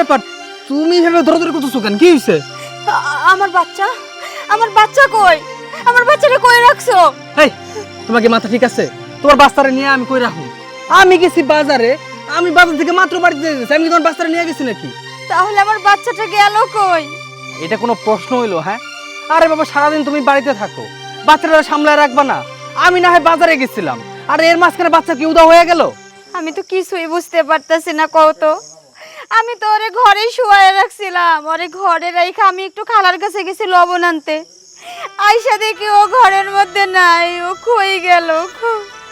ব্যাপার? তুমি এভাবে ধরে ধরে করতেছো কেন? কি হয়েছে আমার বাচ্চা। আমার বাচ্চা কই? আমার বাচ্চাটা কই রাখছো? এই তোমার কি মাথা ঠিক আছে? তোমার বাচ্চারে নিয়ে আমি কই রাখুন আমি গেছি বাজারে আমি বাজার থেকে মাত্র বাড়িতে গেছি। আমি কি তোমার বাচ্চারে নিয়ে গেছি নাকি? তাহলে আমার বাচ্চাটা গেল কই? এটা কোনো প্রশ্ন হইল হ্যাঁ? আরে বাবা সারাদিন তুমি বাড়িতে থাকো। বাচ্চাটা সামলায় রাখবা না। আমি না হয় বাজারে গেছিলাম। আর এর মাঝখানে বাচ্চা কি উদা হয়ে গেল? আমি তো কিছুই বুঝতে পারতাছি না কত আমি তো ওরে ঘরে শুয়ায় রাখছিলাম। ওরে ঘরে রেখে আমি একটু খালার কাছে গেছি লবণ আনতে। আইসা দেখি ও ঘরের মধ্যে নাই ও খুই গেল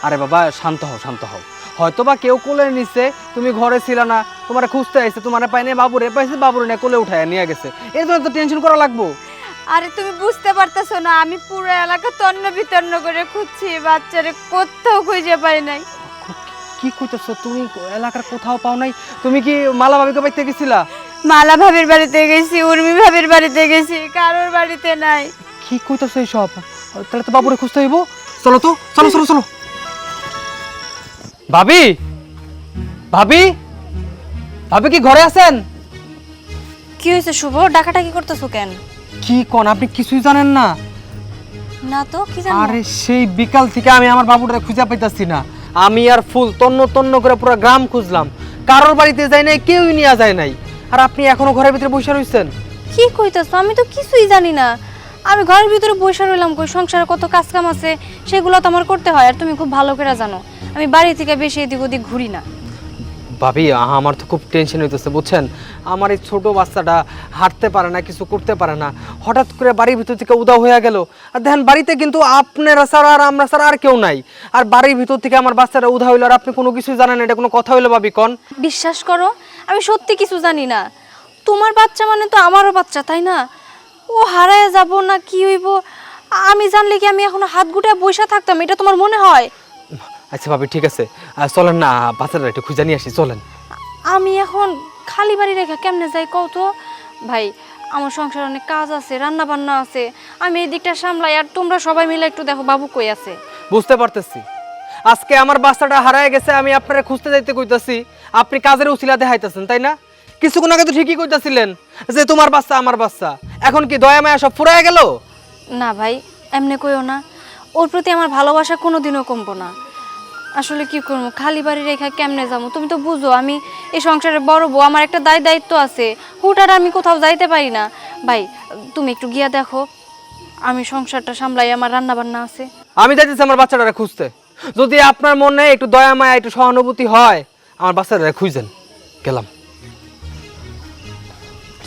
আরে বাবা শান্ত হও শান্ত হও। হয়তো বা কেউ কোলে নিছে তুমি ঘরে ছিল না তোমার খুঁজতে আইছে তোমার পাইনে বাবুরে পাইছে বাবুরে না কোলে উঠায় নিয়ে গেছে। এর জন্য তো টেনশন করা লাগবো। আরে তুমি বুঝতে পারতেছো না আমি পুরো এলাকা তন্ন বিতন্ন করে খুঁজছি বাচ্চারে কোথাও খুঁজে পাই নাই। কি কইতেছো তুমি? এলাকার কোথাও পাও নাই? তুমি কি মালা ভাবিকে পাইতে গেছিলা? মালা ভাবির বাড়িতে গেছি উর্মি ভাবির বাড়িতে গেছি কারোর বাড়িতে নাই। কি কইতেছো এইসব? তাহলে তো বাবুরে খুঁজতে হইব। চলো তো চলো চলো চলো। ভাবি? ভাবি? ভাবি কি ঘরে আছেন? কি হয়েছে শুভ? ডাকাটা কি করতেছো কেন? কি কোন আপনি কিছুই জানেন না? না তো কি জানো আরে সেই বিকাল থেকে আমি আমার বাবুটা খুঁজে পাইতাছি না। আমি আর ফুল তন্ন তন্ন করে পুরো গ্রাম খুঁজলাম। কারোর বাড়িতে যাই নাই, কেউই নিয়ে যায় নাই। আর আপনি এখনও ঘরের ভিতরে বসে রইছেন? কি কইতাছ? আমি তো কিছুই জানি না। আমি ঘরের ভিতরে বসে রইলাম কই, সংসারে কত কাজ কাম আছে, সেগুলো তো আমার করতে হয়, আর তুমি খুব ভালো করে জানো। আমি বাড়ি থেকে বেশি এদিক ওদিক ঘুরি না। ভাবি আমার তো খুব টেনশন হইতেছে, বুঝছেন? আমার এই ছোটো বাচ্চাটা হাঁটতে পারে না, কিছু করতে পারে না। হঠাৎ করে বাড়ির ভিতর থেকে উদা হয়ে গেল। আর দেখেন, বাড়িতে কিন্তু আপনারা ছাড়া আর আমরা ছাড়া আর কেউ নাই। আর বাড়ির ভিতর থেকে আমার বাচ্চাটা উদা হইল, আর আপনি কোনো কিছু জানেন এটা কোনো কথা হইল ভাবি, কন? বিশ্বাস করো, আমি সত্যি কিছু জানি না। তোমার বাচ্চা মানে তো আমারও বাচ্চা, তাই না? ও হারায় যাব না, কি হইব? আমি জানলে কি আমি এখনও হাত গুটায় বসে থাকতাম, এটা তোমার মনে হয়? আচ্ছা ভাবি ঠিক আছে। চলেন না বাচ্চাটা একটু খুঁজে নিয়ে আসি চলেন। আমি এখন খালি বাড়ি রেখে কেমনে যাই কও তো? ভাই আমার সংসারে অনেক কাজ আছে রান্না বান্না আছে। আমি এই দিকটা সামলাই আর তোমরা সবাই মিলে একটু দেখো বাবু কই আছে। বুঝতে পারতেছি। আজকে আমার বাচ্চাটা হারায় গেছে আমি আপনারা খুঁজতে যাইতে কইতাছি। আপনি কাজের উচিলা দেখাইতেছেন তাই না? কিছুক্ষণ আগে তো ঠিকই কইতাছিলেন যে তোমার বাচ্চা আমার বাচ্চা। এখন কি দয়া মায়া সব ফুরায় গেল? না ভাই এমনি কইও না। ওর প্রতি আমার ভালোবাসা কোনোদিনও কমবো না। আসলে কি করব? খালি বাড়ি রেখা কেমনে যাব? তুমি তো বুঝো আমি এই সংসারে বড় বউ আমার একটা দায় দায়িত্ব আছে। হুটার আমি কোথাও যাইতে পারি না। ভাই তুমি একটু গিয়া দেখো আমি সংসারটা সামলাই আমার রান্না বান্না আছে। আমি যাইতেছি আমার বাচ্চাটারে খুঁজতে। যদি আপনার মনে একটু দয়া মায়া একটু সহানুভূতি হয় আমার বাচ্চাটারে খুঁজেন। গেলাম।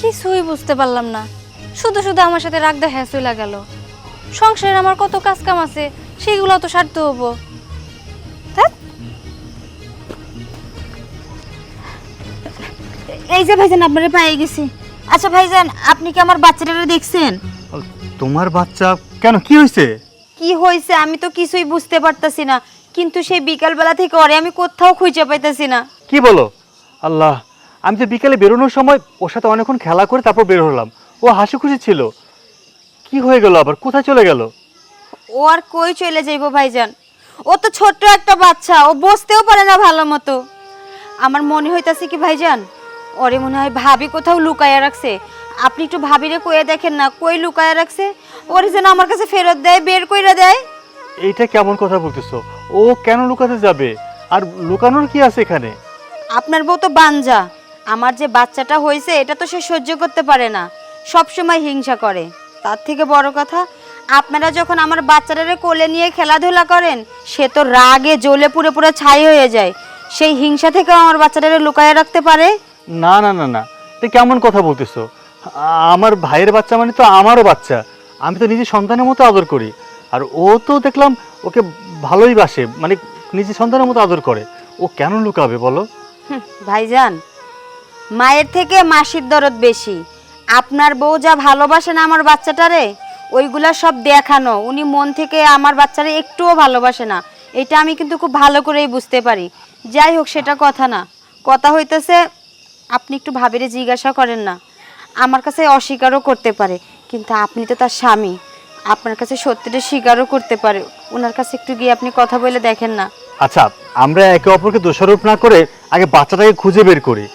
কিছুই বুঝতে পারলাম না। শুধু শুধু আমার সাথে রাগ দেখা চলে গেল। সংসারে আমার কত কাজ কাম আছে সেগুলো তো সারতে হব। এই যে ভাইজান আপনারা পেয়ে গেছি। আচ্ছা ভাইজান আপনি কি আমার বাচ্চাটারে দেখছেন? তোমার বাচ্চা কেন কি হয়েছে? কি হয়েছে আমি তো কিছুই বুঝতে পারতাছি না। কিন্তু সেই বিকালবেলা থেকে ওরে আমি কোথাও খুঁজে পাইতাছি না। কি বলো? আল্লাহ আমি তো বিকেলে বেরোনোর সময় ওর সাথে অনেকক্ষণ খেলা করে তারপর বের হলাম। ও হাসি খুশি ছিল। কি হয়ে গেল আবার? কোথায় চলে গেল? ও আর কই চলে যাইবো ভাইজান? ও তো ছোট্ট একটা বাচ্চা ও বসতেও পারে না ভালো মতো। আমার মনে হইতাছে কি ভাইজান ওরে মনে হয় ভাবি কোথাও লুকায়া রাখছে। আপনি একটু ভাবিরে কইয়া দেখেন না কই লুকায়া রাখছে? ওরে যেন আমার কাছে ফেরত দেয় বের কইরা দেয়। এইটা কেমন কথা বলতেছো? ও কেন লুকাতে যাবে? আর লুকানোর কি আছে এখানে? আপনার বউ তো বাঞ্জা। আমার যে বাচ্চাটা হয়েছে এটা তো সে সহ্য করতে পারে না। সব সময় হিংসা করে। তার থেকে বড় কথা আপনারা যখন আমার বাচ্চাটারে কোলে নিয়ে খেলাধুলা করেন সে তো রাগে জ্বলে পুরো পুরো ছাই হয়ে যায়। সেই হিংসা থেকেও আমার বাচ্চাটারে লুকায় রাখতে পারে? না না না না। এটা কেমন কথা বলতেছো? আমার ভাইয়ের বাচ্চা মানে তো আমারও বাচ্চা। আমি তো নিজের সন্তানের মতো আদর করি। আর ও তো দেখলাম ওকে ভালোই বাসে মানে নিজের সন্তানের মতো আদর করে। ও কেন লুকাবে বলো? ভাইজান, মায়ের থেকে মাসির দরদ বেশি। আপনার বউ যা ভালোবাসে না আমার বাচ্চাটারে ওইগুলা সব দেখানো। উনি মন থেকে আমার বাচ্চারে একটুও ভালোবাসে না। এটা আমি কিন্তু খুব ভালো করেই বুঝতে পারি। যাই হোক, সেটা কথা না। কথা হইতেছে আপনি একটু ভাবিরে জিজ্ঞাসা করেন না। আমার কাছে অস্বীকারও করতে পারে কিন্তু আপনি তো তার স্বামী। আপনার কাছে সত্যিটা স্বীকারও করতে পারে। ওনার কাছে একটু গিয়ে আপনি কথা বলে দেখেন না। আচ্ছা আমরা একে অপরকে দোষারোপ না করে আগে বাচ্চাটাকে খুঁজে বের করি।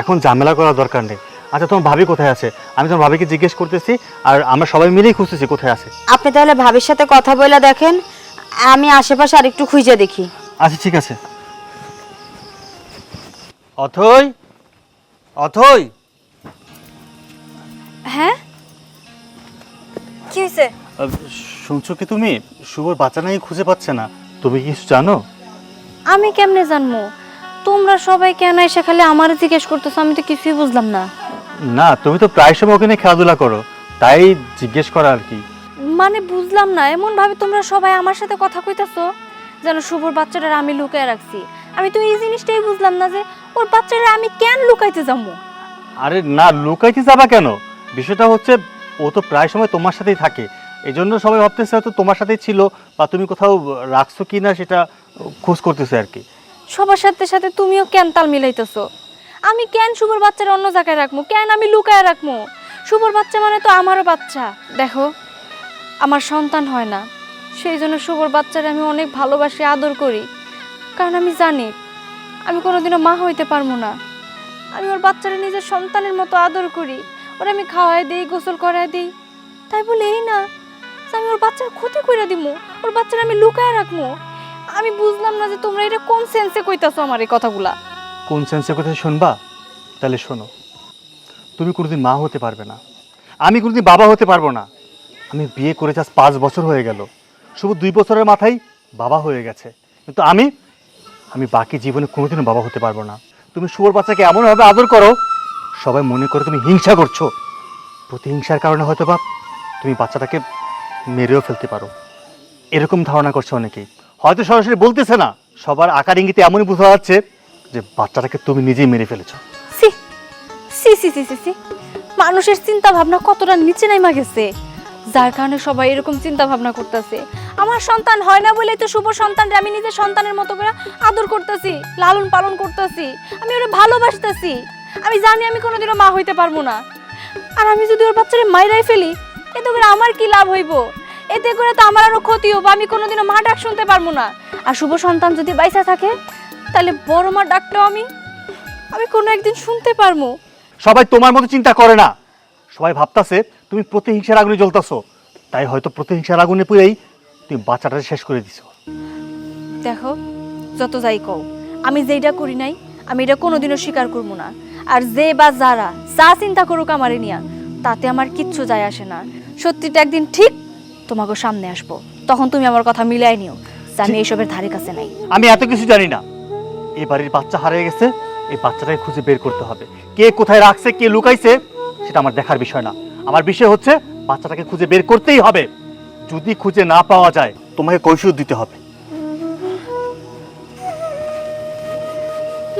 এখন ঝামেলা করার দরকার নেই। আচ্ছা তোমার ভাবি কোথায় আছে? আমি তোমার ভাবিকে জিজ্ঞেস করতেছি আর আমরা সবাই মিলেই খুঁজতেছি কোথায় আছে। আপনি তাহলে ভাবির সাথে কথা বলে দেখেন আমি আশেপাশে আরেকটু খুঁজে দেখি। আচ্ছা ঠিক আছে। অথই অথই। হ্যাঁ? কি হয়েছে শুনছো কি তুমি? শুভর বাচ্চা নাই খুঁজে পাচ্ছে না। তুমি কি কিছু জানো? আমি কেমনে জানব? তোমরা সবাই কেন এসে খালি আমারে জিজ্ঞেস করতেছো? আমি তো কিছুই বুঝলাম না। না তুমি তো প্রায় সময় ওখানে খেলাধুলা করো। তাই জিজ্ঞেস করা আর কি। মানে বুঝলাম না এমন ভাবে তোমরা সবাই আমার সাথে কথা কইতাছো? যেন শুভর বাচ্চাটার আমি লুকায় রাখছি। আমি তো এই জিনিসটাই বুঝলাম না যে ওর বাচ্চাটা আমি কেন লুকাইতে যাব? আরে না লুকাইতে যাবা কেন? বিষয়টা হচ্ছে ও তো প্রায় সময় তোমার সাথেই থাকে। এই জন্য সবাই ভাবতেছে হয়তো তোমার সাথেই ছিল বা তুমি কোথাও রাখছো কি না সেটা খোঁজ করতেছে আর কি। সবার সাথে সাথে তুমিও কেন তাল মিলাইতেছো? আমি কেন শুভর বাচ্চাটা অন্য জায়গায় রাখব? কেন আমি লুকায় রাখব? শুভর বাচ্চা মানে তো আমারও বাচ্চা। দেখো আমার সন্তান হয় না। সেই জন্য শুভর বাচ্চারা আমি অনেক ভালোবাসি আদর করি। কারণ আমি জানি আমি কোনোদিনও মা হইতে পারব না। আমি ওর বাচ্চারা নিজের সন্তানের মতো আদর করি। ওরা আমি খাওয়াই দিই, গোসল করাই দিই। তাই বলে এই না যে আমি ওর বাচ্চার ক্ষতি করে দিব ওর বাচ্চারা আমি লুকায় রাখব আমি বুঝলাম না যে তোমরা এটা কোন সেন্সে কইতাছো আমার এই কথাগুলা। কোন সেন্সের কথা শুনবা? তাহলে শোনো, তুমি কোনোদিন মা হতে পারবে না। আমি কোনোদিন বাবা হতে পারব না। আমি বিয়ে করে আজ পাঁচ বছর হয়ে গেল। শুধু দুই বছরের মাথায় বাবা হয়ে গেছে। কিন্তু আমি আমি বাকি জীবনে কোনোদিনও বাবা হতে পারব না। তুমি শুয়োর বাচ্চাকে এমনভাবে আদর করো, সবাই মনে করে তুমি হিংসা করছ। প্রতিহিংসার কারণে হয়তো বা তুমি বাচ্চাটাকে মেরেও ফেলতে পারো। এরকম ধারণা করছে অনেকেই। হয়তো সরাসরি বলতেছে না, সবার আকার ইঙ্গিতে এমনই বোঝা যাচ্ছে যে বাচ্চাটাকে তুমি নিজেই মেরে ফেলেছো। সি সি সি সি সি মানুষের চিন্তা ভাবনা কতটা নিচে নাইমা গেছে। যার কারণে সবাই এরকম চিন্তা ভাবনা করতেছে। আমার সন্তান হয় না বলেই তো শুভ সন্তানরে আমি নিজের সন্তানের মতো করে আদর করতেছি, লালন পালন করতেছি, আমি ওরা ভালোবাসতেছি। আমি জানি আমি কোনোদিনও মা হইতে পারব না। আর আমি যদি ওর বাচ্চারে মাইরাই ফেলি, এতে করে আমার কি লাভ হইব? এতে করে তো আমার আরও ক্ষতি হব আমি কোনোদিনও মা ডাক শুনতে পারব না। আর শুভ সন্তান যদি বাইসা থাকে, তাহলে বড় মা ডাকটাও আমি আমি কোনো একদিন শুনতে পারব। সবাই তোমার মতো চিন্তা করে না। সবাই ভাবতাছে তুমি প্রতিহিংসার আগুনে জ্বলতাছো। তাই হয়তো প্রতিহিংসার আগুনে পুরেই তুমি বাচ্চাটা শেষ করে দিছো। দেখো যত যাই কও আমি যেইটা করি নাই আমি এটা কোনোদিনও স্বীকার করব না। আর যে বা যারা যা চিন্তা করুক আমারে নিয়া তাতে আমার কিচ্ছু যায় আসে না। সত্যিটা একদিন ঠিক তোমাকে সামনে আসব। তখন তুমি আমার কথা মিলাই নিও যে আমি এইসবের ধারে কাছে নাই। আমি এত কিছু জানি না। এই বাড়ির বাচ্চা হারিয়ে গেছে এই বাচ্চাটাকে খুঁজে বের করতে হবে। কে কোথায় রাখছে কে লুকাইছে সেটা আমার দেখার বিষয় না। আমার বিষয় হচ্ছে বাচ্চাটাকে খুঁজে বের করতেই হবে। যদি খুঁজে না পাওয়া যায় তোমাকে কৈফিয়ত দিতে হবে।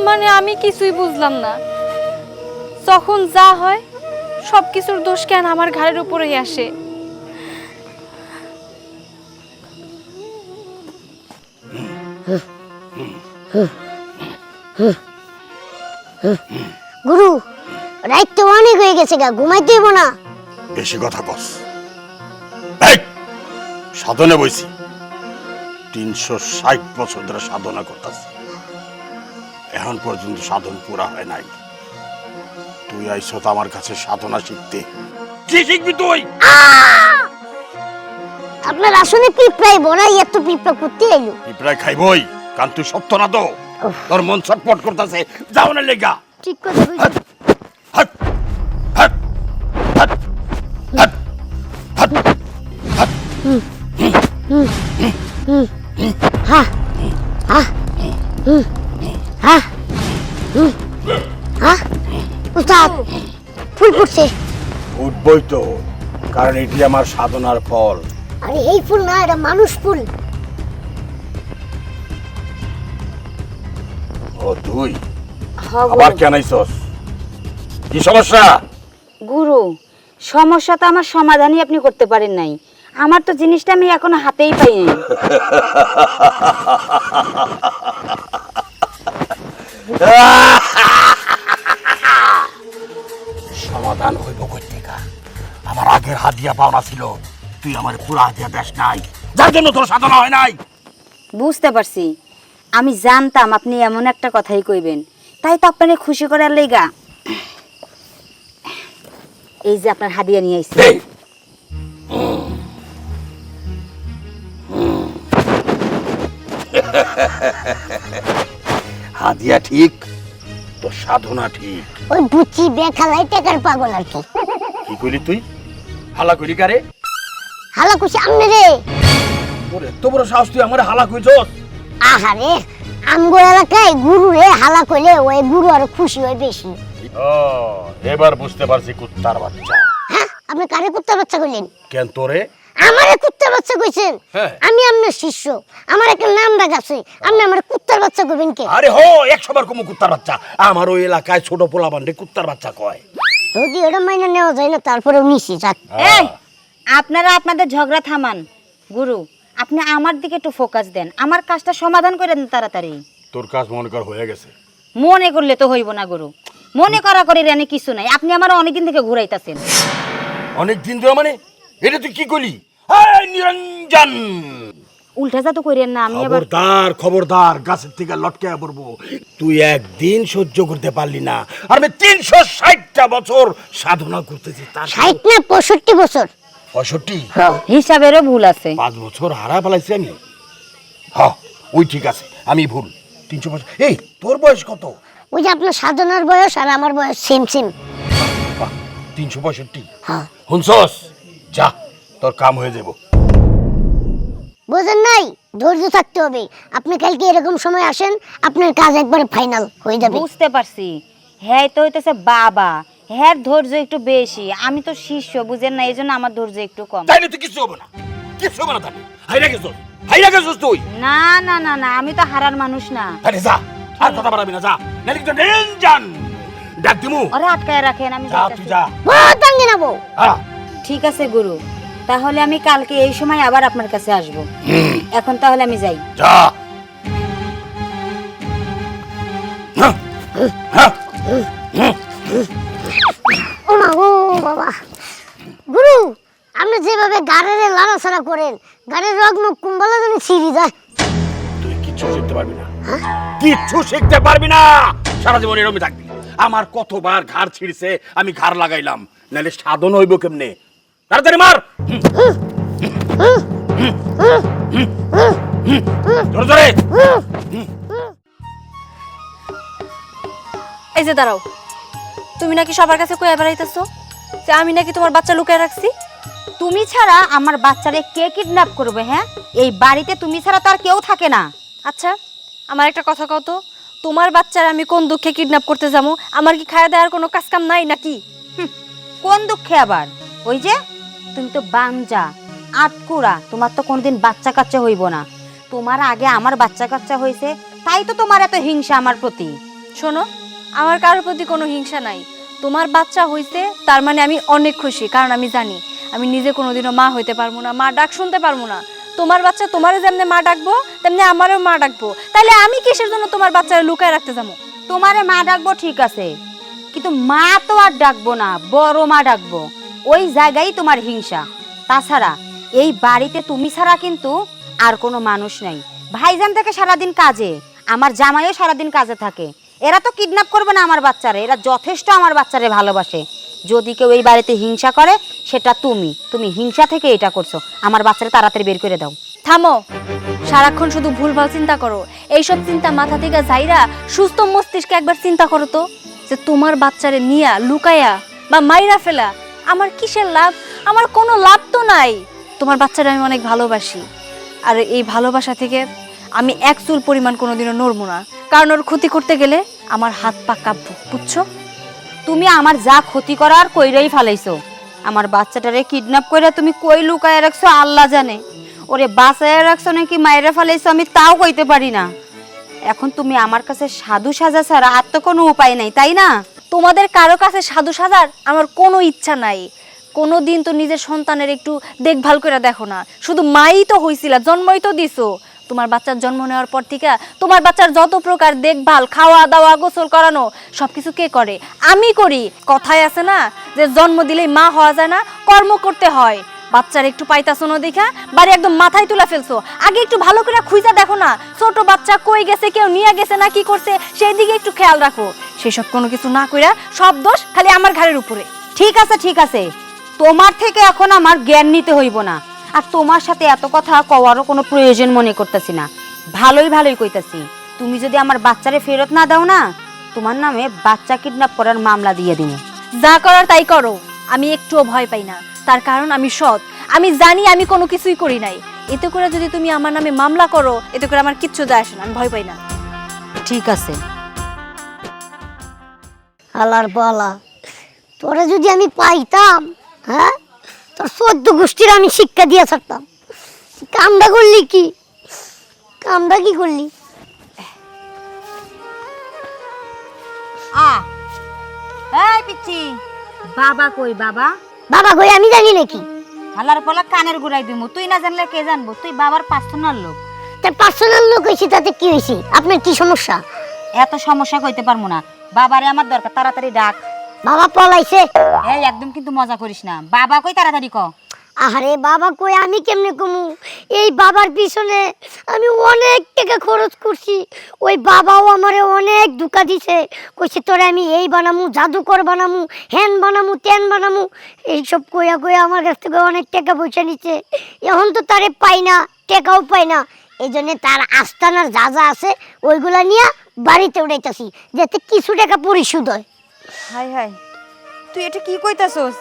মানে আমি কিছুই বুঝলাম না। যখন যা হয় সব কিছুর দোষ কেন আমার ঘাড়ের উপরেই আসে? গুরু রাত তো অনেক হয়ে গেছে গা ঘুমাইতে না। বেশি কথা কস। এই, সাধনে বইছি। তিনশো ষাট বছর ধরে সাধনা করতেছি। এখন পর্যন্ত সাধন পুরা হয় নাই। তুই আইস তো আমার কাছে সাধনা শিখতে। কি শিখবি তুই? আপনার আসলে পিঁপড়াই বড়াই এত পিঁপড়া করতে এলো পিঁপড়ায় খাইবই। কারণ তুই সত্য না তো। তোর মন ছটপট করতেছে। যাও না লেগা। ঠিক কথা এটি আমার সাধনার ফল। আরে এই ফুল না এটা মানুষ ফুল। ও তুই? আবার কেন আইসস? কি সমস্যা? গুরু সমস্যা তো আমার সমাধানই আপনি করতে পারেন নাই। আমার তো জিনিসটা আমি এখনও হাতেই পাই নাই। আগের হাদিয়া পাওনা ছিল। তুই আমার পুরা হাদিয়া দেশ নাই। যার জন্য তোর সাধনা হয় নাই। বুঝতে পারছি। আমি জানতাম আপনি এমন একটা কথাই কইবেন। তাই তো আপনারে খুশি করার লেগা। এই যে আপনার হাদিয়া নিয়ে আইছি। হাদিয়া ঠিক তো সাধনা ঠিক। ওই বুচি বেখালাই টেকার পাগল আর কি। কি কইলি তুই? হালা কইলি কারে? হালা আমনে রে। ওরে এত বড় সাহস তুই আমার হালা কইছস? আহারে আমগো এলাকায় গুরু রে হালা কইলে ওই গুরু আরও খুশি হয় বেশি। ও এবার বুঝতে পারছি কুত্তার বাচ্চা। হ্যাঁ আপনি কারে কুত্তার বাচ্চা কইলেন? কেন তোরে? আমারে কুত্তার বাচ্চা কইছেন? হ্যাঁ। আমি আপনার শিষ্য। আমার একটা নাম ডাক আছে। আপনি আমার কুত্তার বাচ্চা কইবেন কে? আরে হো একশো বার কমু কুত্তার বাচ্চা। আমার ওই এলাকায় ছোট পোলা বান্ডে কুত্তার বাচ্চা কয়। যদি ওটা মাইনা নেওয়া যায় না তারপরেও নিছি যাক। এই আপনারা আপনাদের ঝগড়া থামান গুরু। আপনি আমার দিকে একটু ফোকাস দেন। আমার কাজটা সমাধান করে দেন তাড়াতাড়ি। তোর কাজ মনে কর হয়ে গেছে। মনে করলে তো হইব না গুরু। মনে করা করে রেনে কিছু নাই। আপনি আমার অনেকদিন থেকে ঘুরাইতাছেন। অনেক দিন ধরে মানে? এটা তুই কি করলি? নিরঞ্জন! উল্টা যা তো করিয়েন না আমি আবার খবরদার খবরদার গাছের থেকে লটকে পড়ব। তুই একদিন সহ্য করতে পারলি না। আর আমি তিনশো ষাটটা বছর সাধনা করতেছি তার ষাট না পঁয়ষট্টি বছর। পঁয়ষট্টি? হিসাবেরও ভুল আছে। পাঁচ বছর হারা ফেলাইছি আমি। হ্যাঁ ওই ঠিক আছে আমি ভুল। তিনশো বছর এই তোর বয়স কত? ওই যে আপনার সাধনার বয়স আর আমার বয়স সেম সেম তিনশো পঁয়ষট্টি। হ্যাঁ। হুনছস যা তোর কাম হয়ে যাব। বোঝেন নাই? ধৈর্য থাকতে হবে। আপনি কালকে এরকম সময় আসেন আপনার কাজ একবারে ফাইনাল হয়ে যাবে। বুঝতে পারছি। হ্যাঁ তো হইতেছে বাবা। হ্যাঁ ধৈর্য একটু বেশি। আমি তো শিষ্য বুঝেন না এই জন্য আমার ধৈর্য একটু কম। তাই না তুই কিছু হবে না? কিছু হবে না তাহলে হাইরা গেছস? হাইরা গেছস তুই? না না না না আমি তো হারার মানুষ না। আরে যা আর কথা বাড়াবি না যা। নালে কিন্তু নিরঞ্জন ডাক দিমু। ওরে আটকায় রাখেন আমি যা তুই যা। বহুত আঙ্গে নাবো। হ্যাঁ ঠিক আছে গুরু। তাহলে আমি কালকে এই সময় আবার আপনার কাছে আসব। এখন তাহলে আমি যাই। যা। হ্যাঁ, হ্যাঁ। ও মা ও বাবা। গুরু আপনি যেভাবে গাড়ের লাড়াছাড়া করেন গাড়ির রগ মুখ কুম্বলা যেন ছিঁড়ি যায়। তুই কিচ্ছু শিখতে পারবি না। কিচ্ছু শিখতে পারবি না। সারা জীবন এরমই থাকবি। আমার কতবার ঘাড় ছিঁড়ছে আমি ঘাড় লাগাইলাম। নাহলে সাধন হইব কেমনে? তাড়াতাড়ি মার। জোরে জোরে। এই যে দাঁড়াও। তুমি নাকি সবার কাছে কয়ে বেড়াইতেছো যে আমি নাকি তোমার বাচ্চা লুকায় রাখছি? তুমি ছাড়া আমার বাচ্চারে কে কিডন্যাপ করবে হ্যাঁ? এই বাড়িতে তুমি ছাড়া তো আর কেউ থাকে না। আচ্ছা আমার একটা কথা কত তোমার বাচ্চার আমি কোন দুঃখে কিডন্যাপ করতে যাব? আমার কি খাওয়া দেওয়ার কোনো কাজ কাম নাই নাকি? কোন দুঃখে আবার? ওই যে তুমি তো বাঞ্জা। আটকুরা তোমার তো কোনোদিন বাচ্চা কাচ্চা হইব না। তোমার আগে আমার বাচ্চা কাচ্চা হয়েছে তাই তো তোমার এত হিংসা আমার প্রতি। শোনো আমার কারোর প্রতি কোনো হিংসা নাই। তোমার বাচ্চা হইছে তার মানে আমি অনেক খুশি কারণ আমি জানি আমি নিজে কোনোদিনও মা হইতে পারব না মা ডাক শুনতে পারব না। তোমার বাচ্চা তোমারও যেমনি মা ডাকবো তেমনি আমারও মা ডাকবো। তাহলে আমি কিসের জন্য তোমার বাচ্চারা লুকায় রাখতে যাব? তোমারে মা ডাকবো ঠিক আছে কিন্তু মা তো আর ডাকবো না বড় মা ডাকবো। ওই জায়গায় তোমার হিংসা। তাছাড়া এই বাড়িতে তুমি ছাড়া কিন্তু আর কোনো মানুষ নাই। ভাইজান থেকে সারাদিন কাজে, আমার জামাইও সারাদিন কাজে থাকে। এরা তো কিডন্যাপ করবে না আমার বাচ্চারে, এরা যথেষ্ট আমার বাচ্চারে ভালোবাসে। যদি কেউ এই বাড়িতে হিংসা করে, সেটা তুমি। তুমি হিংসা থেকে এটা করছ। আমার বাচ্চারা তাড়াতাড়ি বের করে দাও। থামো! সারাক্ষণ শুধু ভুলভাল চিন্তা করো। এইসব চিন্তা মাথা থেকে যাইরা সুস্থ মস্তিষ্কে একবার চিন্তা করো তো। যে তোমার বাচ্চারে নিয়া লুকায়া বা মাইরা ফেলা আমার কিসের লাভ? আমার কোনো লাভ তো নাই। তোমার বাচ্চাটা আমি অনেক ভালোবাসি। আর এই ভালোবাসা থেকে আমি এক চুল পরিমাণ কোনোদিনও নড়বো না। কারণ ওর ক্ষতি করতে গেলে আমার হাত পা কাঁপবো, বুঝছ? তুমি আমার যা ক্ষতি করার কইরাই ফালাইছো। আমার বাচ্চাটারে কিডন্যাপ করে তুমি কই লুকায় রাখছো আল্লাহ জানে। ওরে বাঁচায় রাখছো নাকি মায়েরা ফালাইছো আমি তাও কইতে পারি না। এখন তুমি আমার কাছে সাধু সাজা ছাড়া আর তো কোনো উপায় নাই, তাই না? তোমাদের কারও কাছে সাধু সাজার আমার কোনো ইচ্ছা নাই। কোনো দিন তো নিজের সন্তানের একটু দেখভাল করে দেখো না। শুধু মাই তো হয়েছিল জন্মই তো দিছো। তোমার বাচ্চার জন্ম নেওয়ার পর থেকে তোমার বাচ্চার যত প্রকার দেখভাল খাওয়া দাওয়া গোসল করানো সব কিছু কে করে? আমি করি। কথায় আছে না যে, জন্ম দিলেই মা হওয়া যায় না, কর্ম করতে হয়। বাচ্চার একটু পাইতাছো না দেখা? বাড়ি একদম মাথায় তুলে ফেলছো। আগে একটু ভালো করে খুঁজা দেখো না, ছোট বাচ্চা কই গেছে, কেউ নিয়ে গেছে না কি করছে, সেই দিকে একটু খেয়াল রাখো। সেসব কোনো কিছু না কইরা সব দোষ খালি আমার ঘাড়ের উপরে। ঠিক আছে ঠিক আছে। তোমার থেকে এখন আমার জ্ঞান নিতে হইব না। আর তোমার সাথে এত কথা কওয়ারও কোনো প্রয়োজন মনে করতেছি না। ভালোই ভালোই কইতাছি। তুমি যদি আমার বাচ্চারে ফেরত না দাও না, তোমার নামে বাচ্চা কিডন্যাপ করার মামলা দিয়ে দিন যা করার তাই করো। আমি একটুও ভয় পাই না। তার কারণ আমি সৎ। আমি জানি আমি কোনো কিছুই করি নাই। এতে করে যদি তুমি আমার নামে মামলা করো এতে করে আমার কিচ্ছু যায় আসে না। আমি ভয় পাই না। ঠিক আছে। আলার বলা তোরা যদি আমি পাইতাম হ্যাঁ? তোর সদ্য গোষ্ঠীর আমি শিক্ষা দিয়ে থাকতাম কামটা করলি কি? কামটা কি করলি? আ হ্যাঁ পিচ্ছি! বাবা কই বাবা? বাবা কই আমি জানি নাকি। হালার পলা কানের গুড়াই দিমু। তুই না জানলে কে জানব? তুই বাবার পার্সোনাল লোক। তার পার্সোনাল লোক হইছি তাতে কি হইছি? আপনার কি সমস্যা? এত সমস্যা কইতে পারমু না। বাবারে আমার দরকার তাড়াতাড়ি ডাক। বাবা পলাইছে। এই একদম কিন্তু মজা করিস না। বাবা কই তাড়াতাড়ি ক। আরে বাবা কই, আমি কেমনে কমু? এই বাবার পিছনে আমি অনেক টাকা খরচ করছি। ওই বাবাও আমারে অনেক দুকা দিছে। কইছে, তোরে আমি এই বানামু, জাদুকর বানামু হ্যান বানামু ত্যান বানামু। এইসব কইয়া কইয়া আমার কাছ থেকে অনেক টাকা পয়সা নিচ্ছে। এখন তো তারে পাই না, টাকাও পাই না। এই জন্যে তার আস্তানার যা যা আছে, ওইগুলা নিয়ে বাড়িতে উড়াইতেছি যাতে কিছু টাকা পরিশোধ হয়। হাই হাই তুই এটা কি কইতাছস?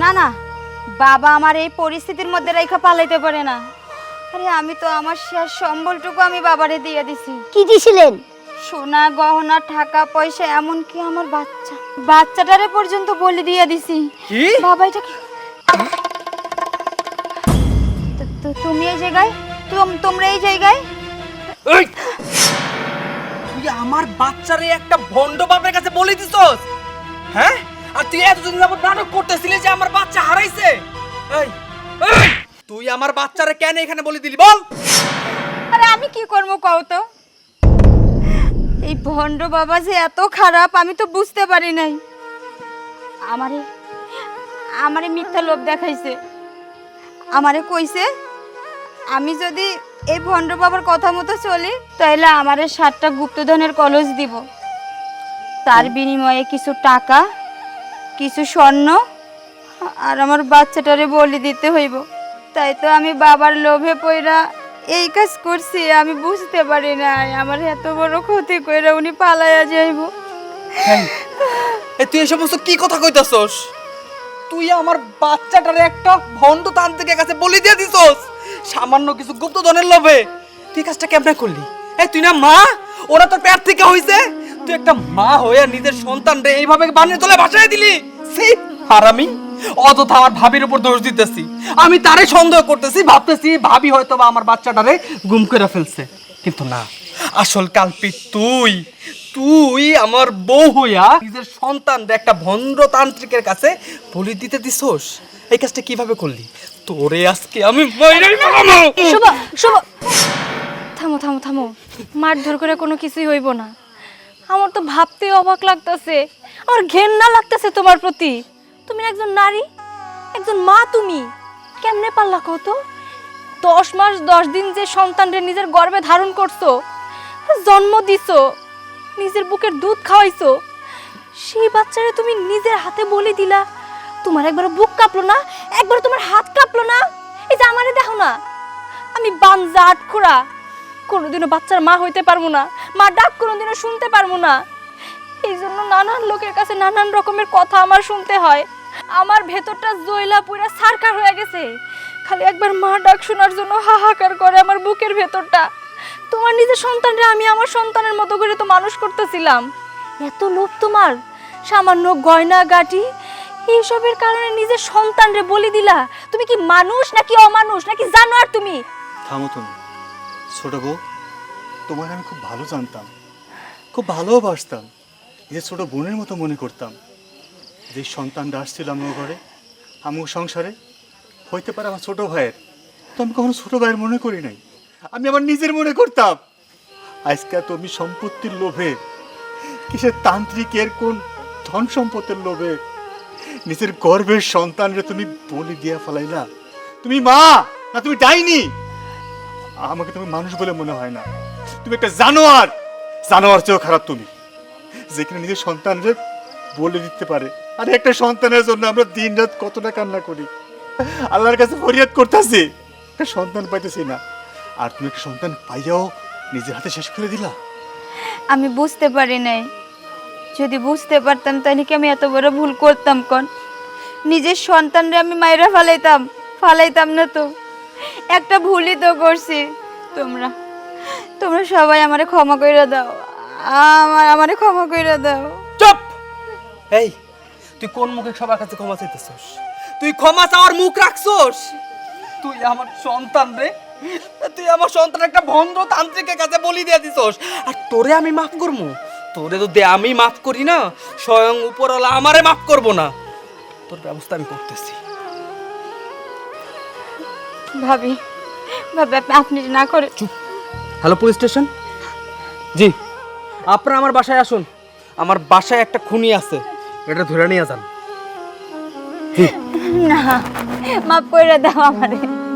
না না বাবা আমার এই পরিস্থিতির মধ্যে রেখা পালাইতে পারে না। আরে আমি তো আমার শেষ সম্বলটুকু আমি বাবারে দিয়ে দিছি। কি দিছিলেন? সোনা গহনা টাকা পয়সা এমনকি আমার বাচ্চা। বাচ্চাটারে পর্যন্ত বলে দিয়ে দিছি। কি? বাবা এটা কি? তো- তো- তুমি এই জায়গায়? তুম- তোমরা এই জায়গায়? এই! তুই আমার বাচ্চারে একটা ভন্ড বাপের কাছে বলে দিছস? হ্যাঁ? আর তুই এতদিন যাবত নাটক করতেছিলি যে আমার বাচ্চা হারাইছে? এই তুই আমার বাচ্চারে কেন এখানে বলে দিলি বল? আরে আমি কি করব কও তো? এই ভণ্ড বাবা যে এত খারাপ, আমি তো বুঝতে পারি নাই। আমারে আমারে মিথ্যা লোভ দেখাইছে। আমারে কইছে, আমি যদি এই ভণ্ড বাবার কথা মতো চলি তাহলে আমারে সাতটা গুপ্তধনের কলস দিব। তার বিনিময়ে কিছু টাকা কিছু স্বর্ণ? আর আমার বাচ্চাটারে বলি দিতে হইব। তাই তো আমি বাবার লোভে পইরা এই কাজ করছি, আমি বুঝতে পারি নাই। আমার এত বড় ক্ষতি কইরা উনি পালাইয়া যাইব। এ, তুই এই সমস্ত কি কথা কইতাছস? তুই আমার বাচ্চাটারে একটা ভন্ড তান্ত্রিকের কাছে বলি দিয়ে দিছস? সামান্য কিছু গুপ্তধনের লোভে। তুই কাজটা কেমনে করলি? এই তুই না মা? ওরা তোর পেট থেকে হইছে? তুই একটা মা হয়ে নিজের সন্তান রে এইভাবে বানিয়ে তোলে ভাসায় দিলি? সি হারামি। অযথা আমার ভাবির উপর দোষ দিতেছি। আমি তারে সন্দেহ করতেছি, ভাবতেছি ভাবি হয়তো বা আমার বাচ্চাটারে গুম করে ফেলছে। কিন্তু না, আসল কালপিত তুই। তুই আমার বউ হইয়া নিজের সন্তান একটা ভন্ড তান্ত্রিকের কাছে বলি দিতে দিছস। এই কাজটা কীভাবে করলি? তোরে আজকে আমি। শুভ শুভ। থামো থামো থামো। মারধর করে কোনো কিছুই হইব না। আমার তো ভাবতেই অবাক লাগতেছে। আমার ঘেন্না লাগতেছে তোমার প্রতি। তুমি একজন নারী, একজন মা তুমি। কেমনে পারলা কত দশ মাস, দশ দিন যে সন্তানরে নিজের গর্ভে ধারণ করছ, জন্ম দিছো, নিজের বুকের দুধ খাওয়াইছো, সেই বাচ্চারে তুমি নিজের হাতে বলি দিলা। তোমার একবার বুক কাঁপলো না? একবার তোমার হাত কাঁপলো না? এই যে আমারে দেখো না, আমি বানজা আটখোড়া। কোনোদিনও বাচ্চার মা হইতে পারব না, মা ডাক কোনোদিনও শুনতে পারব না। এই জন্য নানান লোকের কাছে নানান রকমের কথা আমার শুনতে হয়। আমার ভেতরটা জয়লা পুরা সারকার হয়ে গেছে। খালি একবার মা ডাক শোনার জন্য হাহাকার করে আমার বুকের ভেতরটা। তোমার নিজের সন্তানরে আমি আমার সন্তানের মতো করে তো মানুষ করতেছিলাম। এত লোভ তোমার? সামান্য গয়না, গাটি, এইসবের কারণে নিজের সন্তানরে বলি দিলা। তুমি কি মানুষ নাকি অমানুষ নাকি জানোয়ার তুমি? থামো তুমি। ছোট বউ, তোমাকে আমি খুব ভালো জানতাম, খুব ভালোবাসতাম যে ছোট বোনের মতো মনে করতাম। যে সন্তানটা আসছিল আমার ঘরে আমার সংসারে, হইতে পারে আমার ছোট ভাইয়ের, তো আমি কখনো ছোট ভাইয়ের মনে করি নাই, আমি আমার নিজের মনে করতাম। আজকে তুমি সম্পত্তির লোভে, কিসের তান্ত্রিকের কোন ধন সম্পত্তির লোভে, নিজের গর্বের সন্তানরে তুমি বলি দিয়া ফেলাইলা। তুমি মা, না তুমি ডাইনি? আমাকে তুমি মানুষ বলে মনে হয় না। তুমি একটা জানোয়ার। জানোয়ার চেয়েও খারাপ তুমি। যেখানে নিজের সন্তানরে বলে দিতে পারে। আর একটা সন্তানের জন্য আমরা দিন রাত কতটা কান্না করি। আল্লাহর কাছে ফরিয়াদ করতেছি। একটা সন্তান পাইতেছি না। আর তুমি একটা সন্তান পাইয়াও নিজের হাতে শেষ করে দিলা। আমি বুঝতে পারি নাই। যদি বুঝতে পারতাম তাহলে কি আমি এত বড় ভুল করতাম কোন? নিজের সন্তানরে আমি মায়েরা ফালাইতাম। ফালাইতাম না তো। একটা ভুলই তো করছি। তোমরা তোমরা সবাই আমারে ক্ষমা কইরা দাও। আমার, আমারে ক্ষমা কইরা দাও। চুপ! এই, তুই কোন মুখে সবার কাছে ক্ষমা চাইতেছস? তুই ক্ষমা চাওয়ার মুখ রাখছস? তুই আমার সন্তান রে। তুই আমার সন্তান একটা ভন্ড তান্ত্রিকের কাছে বলি দিয়ে দিছস। আর তোরে আমি মাফ করব তোরে তো দে, আমি মাফ করি না। স্বয়ং উপরওয়ালা আমারে মাফ করব না। তোর ব্যবস্থা আমি করতেছি। ভাবি ভাবি আপনি- না করে হ্যালো পুলিশ স্টেশন? জি আপনারা আমার বাসায় আসুন। আমার বাসায় একটা খুনি আছে। এটা ধরে নিয়ে যান। না মাফ করে দাও আমারে।